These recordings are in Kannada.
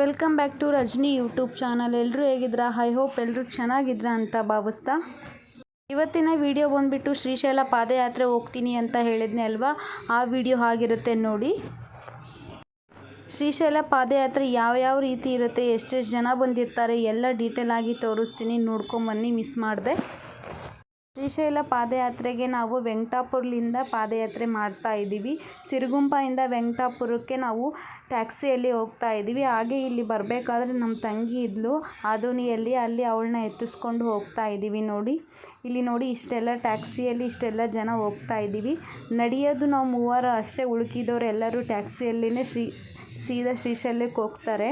Welcome back to Rajani YouTube channel. ಎಲ್ಲರೂ ಹೇಗಿದ್ರಾ ಐ ಹೋಪ್ ಎಲ್ಲರೂ ಚೆನ್ನಾಗಿದ್ರಾ ಅಂತ ಭಾವಿಸ್ತಾ. ಇವತ್ತಿನ ವಿಡಿಯೋ ಬಂದುಬಿಟ್ಟು ಶ್ರೀಶೈಲ ಪಾದಯಾತ್ರೆ ಹೋಗ್ತೀನಿ ಅಂತ ಹೇಳಿದ್ನೆ ಅಲ್ವಾ? ಆ ವಿಡಿಯೋ ಆಗಿರುತ್ತೆ ನೋಡಿ. ಶ್ರೀಶೈಲ ಪಾದಯಾತ್ರೆ ಯಾವ್ಯಾವ ರೀತಿ ಇರುತ್ತೆ, ಎಷ್ಟೆಷ್ಟು ಜನ ಬಂದಿರ್ತಾರೆ, ಎಲ್ಲ ಡೀಟೇಲ್ ಆಗಿ ತೋರಿಸ್ತೀನಿ. ನೋಡ್ಕೊಂಬನ್ನಿ ಮಿಸ್ ಮಾಡಿದೆ. ಶ್ರೀಶೈಲ ಪಾದಯಾತ್ರೆಗೆ ನಾವು ವೆಂಕಟಾಪುರ್ಲಿಂದ ಪಾದಯಾತ್ರೆ ಮಾಡ್ತಾ ಇದ್ದೀವಿ. ಸಿರುಗುಂಪದಿಂದ ವೆಂಕಟಾಪುರಕ್ಕೆ ನಾವು ಟ್ಯಾಕ್ಸಿಯಲ್ಲಿ ಹೋಗ್ತಾ ಇದ್ದೀವಿ. ಹಾಗೆ ಇಲ್ಲಿ ಬರಬೇಕಾದ್ರೆ ನಮ್ಮ ತಂಗಿ ಇದ್ಲು ಆದೋನಿಯಲ್ಲಿ ಅಲ್ಲಿ ಅವಳನ್ನ ಎತ್ತಿಸ್ಕೊಂಡು ಹೋಗ್ತಾ ಇದ್ದೀವಿ ನೋಡಿ. ಇಲ್ಲಿ ನೋಡಿ ಇಷ್ಟೆಲ್ಲ ಟ್ಯಾಕ್ಸಿಯಲ್ಲಿ ಇಷ್ಟೆಲ್ಲ ಜನ ಹೋಗ್ತಾ ಇದ್ದೀವಿ. ನಡೆಯೋದು ನಾವು ಮೂವರು ಅಷ್ಟೇ. ಉಳ್ಕಿದವ್ರು ಎಲ್ಲರೂ ಶ್ರೀ, ಸೀದಾ ಶ್ರೀಶೈಲಕ್ಕೆ ಹೋಗ್ತಾರೆ.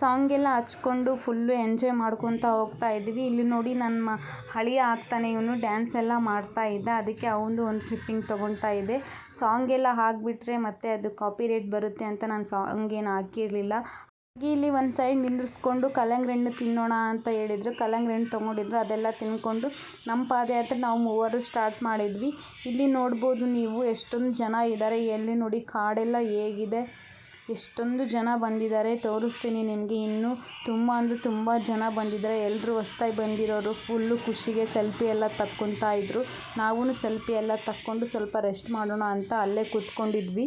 ಸಾಂಗ್ ಎಲ್ಲ ಹಚ್ಕೊಂಡು ಫುಲ್ಲು ಎಂಜಾಯ್ ಮಾಡ್ಕೊತ ಹೋಗ್ತಾ ಇದ್ವಿ. ಇಲ್ಲಿ ನೋಡಿ ನನ್ನ ಮ, ಹಳಿಯ ಆಗ್ತಾನೆ. ಇವನು ಡ್ಯಾನ್ಸ್ ಎಲ್ಲ ಮಾಡ್ತಾ ಇದ್ದ. ಅದಕ್ಕೆ ಅವನದು ಒಂದು ಕ್ಲಿಪ್ಪಿಂಗ್ ತೊಗೊತಾ ಇದ್ದೆ. ಸಾಂಗ್ ಎಲ್ಲ ಹಾಕಿಬಿಟ್ರೆ ಮತ್ತೆ ಅದು ಕಾಪಿ ರೇಟ್ ಬರುತ್ತೆ ಅಂತ ನಾನು ಸಾಂಗ್ ಏನು ಹಾಕಿರಲಿಲ್ಲ. ಇಲ್ಲಿ ಒಂದು ಸೈಡ್ ನಿಂದ್ರಿಸ್ಕೊಂಡು ಕಲ್ಲಂಗಡಿ ಹಣ್ಣು ತಿನ್ನೋಣ ಅಂತ ಹೇಳಿದರು. ಕಲ್ಲಂಗಡಿ ಹಣ್ಣು ತೊಗೊಂಡಿದ್ರು. ಅದೆಲ್ಲ ತಿನ್ಕೊಂಡು ನಮ್ಮ ಪಾದಯಾತ್ರೆ ನಾವು ಮೂವರು ಸ್ಟಾರ್ಟ್ ಮಾಡಿದ್ವಿ. ಇಲ್ಲಿ ನೋಡ್ಬೋದು ನೀವು ಎಷ್ಟೊಂದು ಜನ ಇದ್ದಾರೆ ಎಲ್ಲಿ ನೋಡಿ ಕಾಡೆಲ್ಲ ಹೇಗಿದೆ. ಎಷ್ಟೊಂದು ಜನ ಬಂದಿದ್ದಾರೆ, ತೋರಿಸ್ತೀನಿ ನಿಮಗೆ. ಇನ್ನೂ ತುಂಬ ಅಂದರೆ ತುಂಬ ಜನ ಬಂದಿದ್ದಾರೆ. ಎಲ್ಲರೂ ಹೊಸ್ದಾಗಿ ಬಂದಿರೋರು ಫುಲ್ಲು ಖುಷಿಗೆ ಸೆಲ್ಫಿ ಎಲ್ಲ ತಕ್ಕೊತಾ ಇದ್ದರು ನಾವೂ ಸೆಲ್ಫಿ ಎಲ್ಲ ತಕ್ಕೊಂಡು ಸ್ವಲ್ಪ ರೆಸ್ಟ್ ಮಾಡೋಣ ಅಂತ ಅಲ್ಲೇ ಕೂತ್ಕೊಂಡಿದ್ವಿ.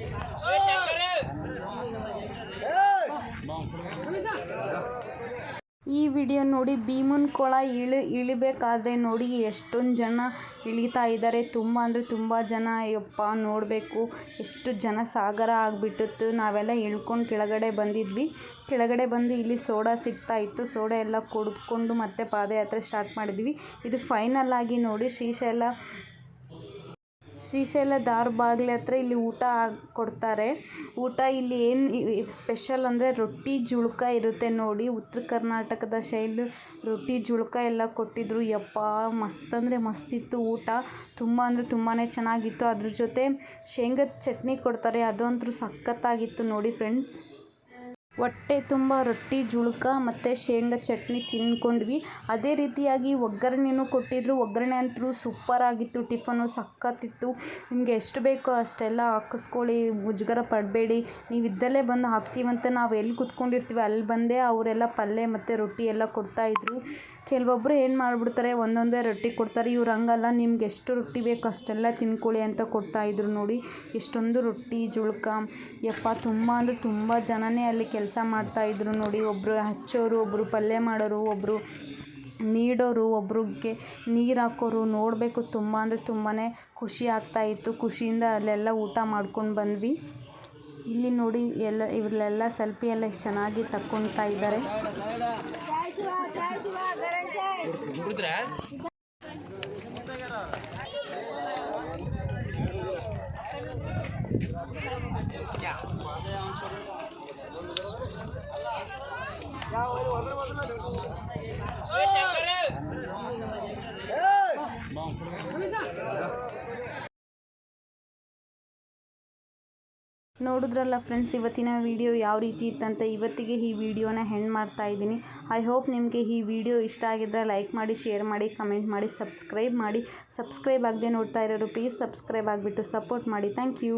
ವಿಡಿಯೋ ನೋಡಿ, ಭೀಮನ ಕೊಳ ಇಳಿ, ಇಳಿಬೇಕಾದ್ರೆ ನೋಡಿ ಎಷ್ಟೊಂದು ಜನ ಇಳಿತಾ ಇದ್ದಾರೆ ತುಂಬ ಅಂದರೆ ತುಂಬ ಜನ. ಯಪ್ಪ, ನೋಡಬೇಕು. ಎಷ್ಟು ಜನ ಸಾಗರ ಆಗಿಬಿಟ್ಟಿತ್ತು. ನಾವೆಲ್ಲ ಇಳ್ಕೊಂಡು ಕೆಳಗಡೆ ಬಂದಿದ್ವಿ. ಕೆಳಗಡೆ ಬಂದು ಇಲ್ಲಿ ಸೋಡಾ ಸಿಗ್ತಾ ಇತ್ತು. ಸೋಡಾ ಎಲ್ಲ ಕುಡಿದ್ಕೊಂಡು ಮತ್ತೆ ಪಾದಯಾತ್ರೆ ಸ್ಟಾರ್ಟ್ ಮಾಡಿದ್ವಿ. ಇದು ಫೈನಲ್ ಆಗಿ ನೋಡಿ, ಶ್ರೀಶೈಲ ಶ್ರೀಶೈಲ ದಾರ್ ಹತ್ರ ಇಲ್ಲಿ ಊಟ ಕೊಡ್ತಾರೆ. ಊಟ ಇಲ್ಲಿ ಏನು ಸ್ಪೆಷಲ್ ಅಂದರೆ ರೊಟ್ಟಿ ಜುಳ್ಕ ಇರುತ್ತೆ ನೋಡಿ. ಉತ್ತರ ಕರ್ನಾಟಕದ ಶೈಲಿ ರೊಟ್ಟಿ ಜುಳ್ಕ ಎಲ್ಲ ಕೊಟ್ಟಿದ್ರು. ಯಪ್ಪಾ, ಮಸ್ತ್ ಅಂದರೆ ಮಸ್ತ್ ಇತ್ತು ಊಟ. ತುಂಬ ಅಂದರೆ ತುಂಬಾ ಚೆನ್ನಾಗಿತ್ತು. ಅದ್ರ ಜೊತೆ ಶೇಂಗದ ಚಟ್ನಿ ಕೊಡ್ತಾರೆ. ಅದಂತೂ ಸಖತ್ತಾಗಿತ್ತು ನೋಡಿ ಫ್ರೆಂಡ್ಸ್. ಹೊಟ್ಟೆ ತುಂಬ, ರೊಟ್ಟಿ, ಜುಳ್ಕ ಮತ್ತು ಶೇಂಗಾ ಚಟ್ನಿ ತಿಂದ್ಕೊಂಡ್ವಿ ಅದೇ ರೀತಿಯಾಗಿ ಒಗ್ಗರಣೆನೂ ಕೊಟ್ಟಿದ್ದರು ಒಗ್ಗರಣೆ ಅಂತೂ ಸೂಪರಾಗಿತ್ತು ಟಿಫನು ಸಖತ್ತಿತ್ತು ನಿಮಗೆ ಎಷ್ಟು ಬೇಕೋ ಅಷ್ಟೆಲ್ಲ ಹಾಕಿಸ್ಕೊಳ್ಳಿ. ಮುಜುಗರ ಪಡಬೇಡಿ. ನೀವು ಇದ್ದಲ್ಲೇ ಬಂದು ಹಾಕ್ತೀವಂತ ನಾವು ಎಲ್ಲಿ ಕೂತ್ಕೊಂಡಿರ್ತೀವಿ, ಅಲ್ಲಿ ಬಂದೇ ಅವರೆಲ್ಲ ಪಲ್ಯ ಮತ್ತು ರೊಟ್ಟಿ ಎಲ್ಲ ಕೊಡ್ತಾಯಿದ್ರು ಕೆಲವೊಬ್ಬರು ಏನು ಮಾಡ್ಬಿಡ್ತಾರೆ, ಒಂದೊಂದೇ ರೊಟ್ಟಿ ಕೊಡ್ತಾರೆ. ಇವ್ರು ಹಂಗಲ್ಲ, ನಿಮ್ಗೆ ಎಷ್ಟು ರೊಟ್ಟಿ ಬೇಕು ಅಷ್ಟೆಲ್ಲ ತಿನ್ಕೊಳ್ಳಿ ಅಂತ ಕೊಡ್ತಾಯಿದ್ರು ನೋಡಿ. ಎಷ್ಟೊಂದು ರೊಟ್ಟಿ, ಜುಳ್ಕ. ಯಪ್ಪ, ತುಂಬ ಅಂದರೆ ತುಂಬ ಜನನೇ ಅಲ್ಲಿ ಕೆಲಸ ಮಾಡ್ತಾಯಿದ್ರು ನೋಡಿ. ಒಬ್ಬರು ಹಚ್ಚೋರು ಒಬ್ಬರು ಪಲ್ಯ ಮಾಡೋರು ಒಬ್ಬರು ನೀಡೋರು, ಒಬ್ರಿಗೆ ನೀರು ಹಾಕೋರು ನೋಡಬೇಕು. ತುಂಬ ಅಂದರೆ ತುಂಬಾ ಖುಷಿ ಆಗ್ತಾಯಿತ್ತು ಖುಷಿಯಿಂದ ಅಲ್ಲೆಲ್ಲ ಊಟ ಮಾಡ್ಕೊಂಡು ಬಂದ್ವಿ. ಇಲ್ಲಿ ನೋಡಿ ಎಲ್ಲ ಇವ್ರಲ್ಲೆಲ್ಲ ಸೆಲ್ಫಿ ಎಲ್ಲ ಎಷ್ಟು ಚೆನ್ನಾಗಿ ತಕ್ಕೊಂತಾ ಇದ್ದಾರೆ. ನೋಡಿದ್ರಲ್ಲ ಫ್ರೆಂಡ್ಸ್ ಇವತ್ತಿನ ವಿಡಿಯೋ ಯಾವ ರೀತಿ ಇತ್ತಂತ ಇವತ್ತಿಗೆ ಈ ವಿಡಿಯೋನ ಹೆಂಡ್ ಮಾಡ್ತಾ ಇದ್ದೀನಿ. ಐ ಹೋಪ್ ನಿಮಗೆ ಈ ವಿಡಿಯೋ ಇಷ್ಟ ಆಗಿದ್ದರೆ ಲೈಕ್ ಮಾಡಿ ಶೇರ್ ಮಾಡಿ ಕಮೆಂಟ್ ಮಾಡಿ ಸಬ್ಸ್ಕ್ರೈಬ್ ಮಾಡಿ. ಸಬ್ಸ್ಕ್ರೈಬ್ ಆಗದೆ ನೋಡ್ತಾ ಇರೋರು ಪ್ಲೀಸ್ ಸಬ್ಸ್ಕ್ರೈಬ್ ಆಗಿಬಿಟ್ಟು ಸಪೋರ್ಟ್ ಮಾಡಿ. Thank you